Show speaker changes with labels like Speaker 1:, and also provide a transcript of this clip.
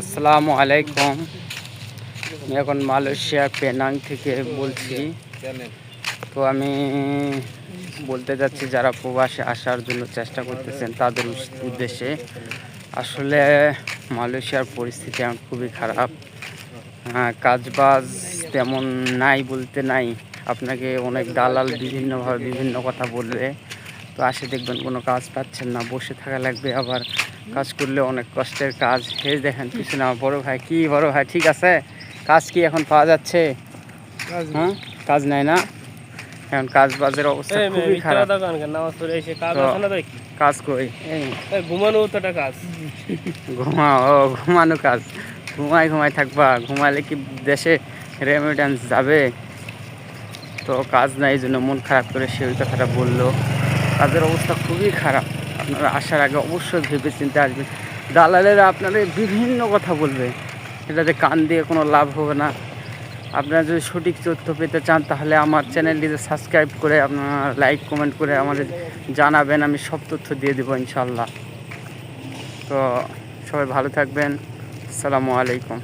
Speaker 1: আসসালামু আলাইকুম। আমি এখন মালয়েশিয়া, পেনাং থেকে বলছি। তো আমি বলতে যাচ্ছি যারা প্রবাসে আসার জন্য চেষ্টা করতেছেন তাদের উদ্দেশ্যে, আসলে মালয়েশিয়ার পরিস্থিতি এখন খুবই খারাপ। হ্যাঁ কাজবাজ তেমন নাই বলতে নাই। আপনাকে অনেক দালাল বিভিন্নভাবে বিভিন্ন কথা বলবে। তো আসে দেখবেন কোনো কাজ পাচ্ছেন না, বসে থাকা লাগবে আবার। কাজ করলে অনেক কষ্টের কাজ। এই দেখেন পিছনে আমার বড় ভাই কি বড় ভাই ঠিক আছে? কাজ কি এখন পাওয়া যাচ্ছে? হ্যাঁ? কাজ নাই না? এখন কাজ বাজের অবস্থা খুবই খারাপ। কাজ কই?
Speaker 2: ঘুমানো তো কাজ।
Speaker 1: ঘুমাও ও ঘুমানো কাজ। ঘুমাই ঘুমাই থাকবা। ঘুমালে কি দেশে রেমিটেন্স যাবে? তো কাজ নাই এই জন্য মন খারাপ করে সে ওই কথাটা বলল। কাজের অবস্থা খুবই খারাপ। আপনারা আসার আগে অবশ্যই ভেবে চিন্তে আসবেন। দালালেরা আপনারা বিভিন্ন কথা বলবে। এটাতে কান দিয়ে কোনো লাভ হবে না। আপনারা যদি সঠিক তথ্য পেতে চান, তাহলে আমার চ্যানেলটিতে সাবস্ক্রাইব করে আপনারা লাইক, কমেন্ট করে আমাদের জানাবেন। আমি সব তথ্য দিয়ে দেবো ইনশাল্লাহ তো সবাই ভালো থাকবেন। আসসালামু আলাইকুম।